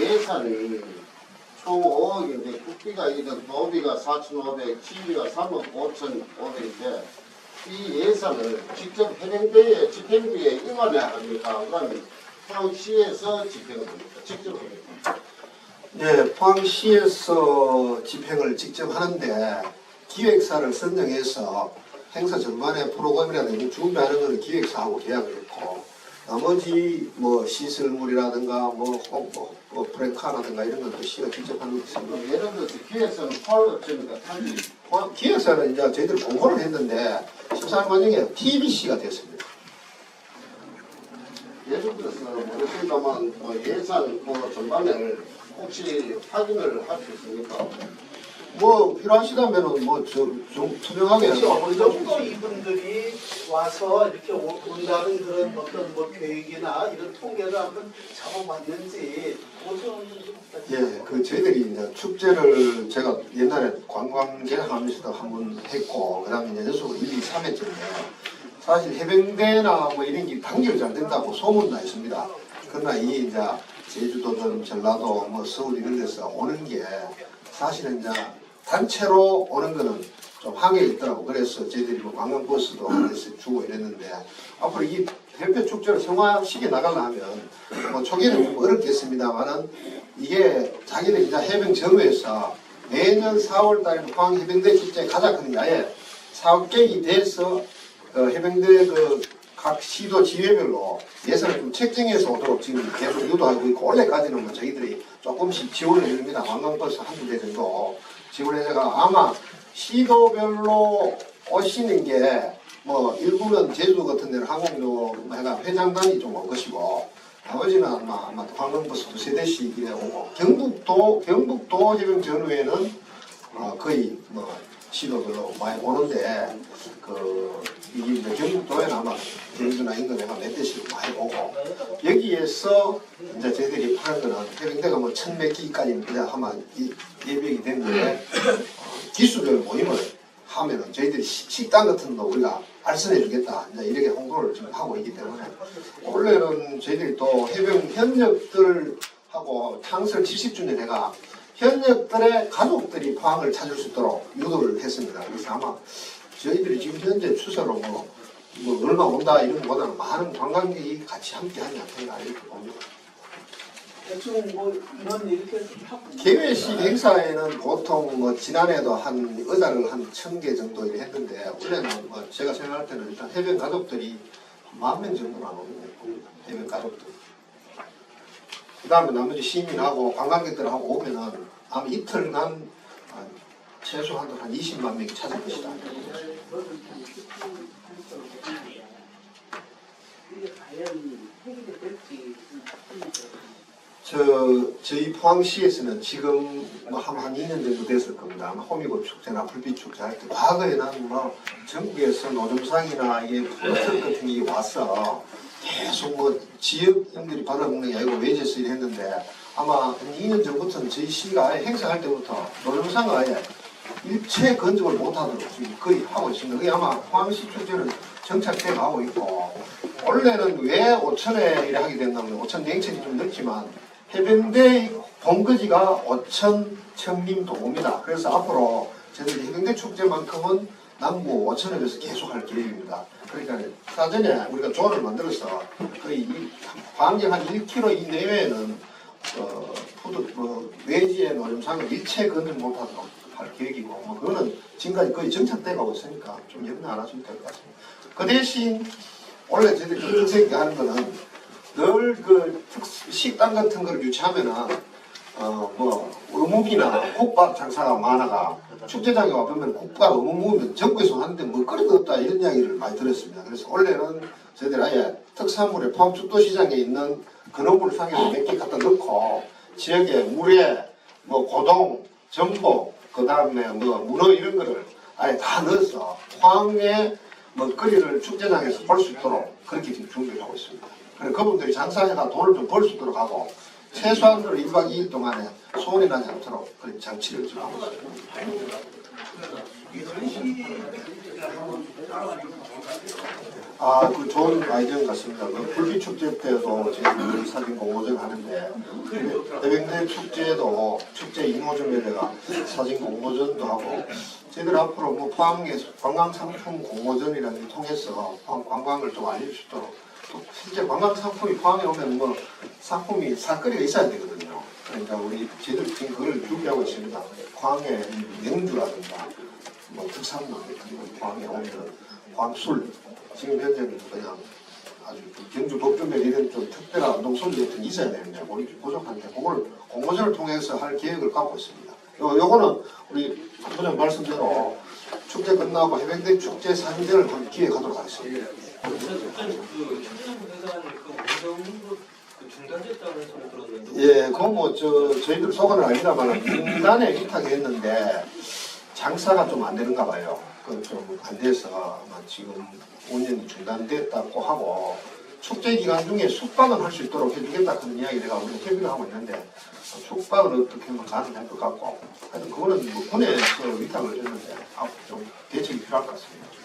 예산이 총 5억인데 국비가 이든 도비가 4,500, 지비가 3억 5,500인데 이 예산을 직접 해병대에 집행부에 임원해야 합니까? 그러면 포항시에서 집행을 합니까? 직접 합니까? 네, 포항시에서 집행을 직접 하는데 기획사를 선정해서 행사 전반에 프로그램이라든지 준비하는 것은 기획사하고 계약을 했고 나머지 뭐 시설물이라든가 뭐, 어, 뭐, 뭐 프랭카라든가 이런 것도 시가 직접 하는 거 있습니다. 그럼 예를 들어서 폴업체니까 탄지 포항- 기획사는 이제 저희들 이 공고를 했는데 14년 과정에 TBC가 됐습니다. 예를 들어서 모르겠습니다만 뭐 예산 그 전반을 혹시 확인을 할 수 있습니까? 뭐 필요하시다면은 뭐좀 투명하게 혹시 어느 정도 이분들이 와서 이렇게 오- 온다는 그런 어떤 뭐 계획이나 이런 통계를 한번 잡아봤는지 좀 예, 그 저희들이 이제 축제를 제가 옛날에 관광 계획하면서도 한 번 했고, 그 다음에 이제 연속으로 1, 2, 3 했잖아요. 사실 해병대나 뭐 이런 게 단결 잘 된다고 소문나 있습니다. 그러나 이 이제 제주도든 전라도 뭐 서울 이런 데서 오는 게 사실은 이제 단체로 오는 거는 좀 한계가 있더라고. 그래서 저희들이 뭐 관광버스도 그래서 주고 이랬는데 앞으로 이 대표 축제를 성화시켜 나가려면 뭐 초기에는 좀 어렵겠습니다만은 이게 자기들 이제 해병 정부에서 매년 4월 달에 포항 해병대 축제 가자 하는 아예 사업 계획이 돼서 어, 해병대 그 각 시도 지회별로 예산을 좀 책정해서 오도록 지금 계속 유도하고 있고 올해까지는 뭐 저희들이 조금씩 지원을 해줍니다. 관광버스 한두 대 정도 지원해서가 아마 시도별로 오시는 게 뭐 일부는 제주도 같은 데는 항공료 해가 회장단이 좀 올 것이고 나머지는 아마 아마 관광버스 두 세 대씩 이래 오고 경북도 경북도 지금 전후에는 어, 거의 뭐 시도별로 많이 오는데 그 이게 이제 경북도에는 아마 제주나 인근에가 몇 대씩 많이 오고 여기에서 이제 저희들이 파는 거는 해병대가 뭐 천몇 기까지 하면 이- 예비역이 됐는데 어, 기수별 모임을 하면은 저희들이 시- 식당 같은 거 우리가 알선해 주겠다 이제 이렇게 홍보를 지금 하고 있기 때문에 원래는 저희들이 또 해병 현역들하고 창설 70주년 해가 현역들의 가족들이 포항을 찾을 수 있도록 유도를 했습니다. 그래서 아마 저희들이 지금 현재 추세로 뭐, 뭐 얼마 온다 이런 것보다는 많은 관광객이 같이 함께 하지 않겠나 이렇게 봅니다. 대충 뭐 이런 이렇게 하고 개회식 행사에는 보통 뭐 지난해도 한 의자를 한 천 개 정도 이렇게 했는데 원래는 뭐 제가 생각할 때는 일단 해변 가족들이 만 명 정도는 안 오는 겁니다. 해변 가족들. 그 다음에 나머지 시민하고 관광객들하고 오면은 아마 이틀간 한 최소 한 한 20만 명이 찾을 것이다. 이게 과연 해결이 될지 저 저희 포항시에서는 지금 뭐한 2년 정도 됐을 겁니다. 아마 호미곶 축제나 불빛 축제 할 때 과거에는 뭐 전국에서 노점상이나 이게 프로젝트 같은 게 와서 계속 뭐 지역인들이 받아먹는 게 아니고 외제에서 일했는데 아마 한 2년 전부터는 저희 시가 아예 행사할 때부터 노점상을 아예 일체 건축을 못하도록 지금 거의 하고 있습니다. 그게 아마 포항시 축제는 정착돼 가고 있고 원래는 왜 5천에 이래 하게 됐냐면 5천 냉천이 좀 넓지만 해병대 본거지가 5천 청림 도입니다. 그래서 앞으로 저희들이 해병대 축제만큼은 남부 5천에서 계속 할 계획입니다. 그러니까 사전에 우리가 조를 만들어서 거의 이 반경 한 1km 이내외에는 어, 푸드, 뭐, 외지의 노점상을 일체 건들 못하도록 할 계획이고, 뭐, 그거는 지금까지 거의 정착돼 가고 있으니까 좀 염려 안 하셔도 될것 같습니다. 그 대신, 원래 저희들이 특색이 하는 거는 늘그 식당 같은 걸 유치하면은, 어, 뭐, 어묵이나 국밥 장사가 많아가 축제장에 와보면 국밥 어묵 먹으면 전국에서 하는데 먹거리도 없다 이런 이야기를 많이 들었습니다. 그래서 원래는 저희들이 아예 특산물에 포항축도시장에 있는 근어물 상에서 몇 개 갖다 넣고 지역에 물에 뭐 고동, 전복, 그 다음에 뭐 문어 이런 거를 아예 다 넣어서 포항의 먹거리를 축제장에서 볼 수 있도록 그렇게 지금 준비를 하고 있습니다. 그래서 그분들이 장사해가 돈을 좀 벌 수 있도록 하고 최소한으로 1박 2일 동안에 소원이 나지 않도록 그런 장치를 지금 하고 있습니다. 아, 그 좋은 아이디어 같습니다. 그 불빛 축제 때도 저희 사진 공모전 하는데 해병대 축제도 축제 이모전에다가 사진 공모전도 하고 저희들 앞으로 뭐 포항에 관광 상품 공모전이라는 걸 통해서 관광을 좀 알릴 수 있도록 또 실제 관광 상품이 포항에 오면 뭐 상품이 상거리가 있어야 되거든요. 그러니까 우리 저희들 지금 그걸 준비하고 있습니다. 포항의 명주라든가 뭐 특산물 그리고 포항에 오면 포항술 지금 현재는 그냥 아주 그 경주 독점에 이런 좀 특별한 농촌 게 있어야 되는데 우리 부족한데 그걸 공모전을 통해서 할 계획을 갖고 있습니다. 요, 요거는 우리 부장 말씀대로 축제 끝나고 해병대 축제 사진전을 한 기획하도록 하겠습니다. 우선 특전 그 추진부 회사는 그그 들었는데 예, 그건 뭐 저 저희들 속은 아니다만 중단에 위탁했는데 장사가 좀 안 되는가 봐요. 그 좀안 돼서 아마 지금 운영이 중단됐다고 하고 축제 기간 중에 숙박은 할 수 있도록 해주겠다 그런 이야기 내가 우리 협의를 하고 있는데 숙박은 어떻게 하면 가능할 것 같고 하여튼 그거는 뭐 군에서 위탁을 했는데 좀 대책이 필요할 것 같습니다.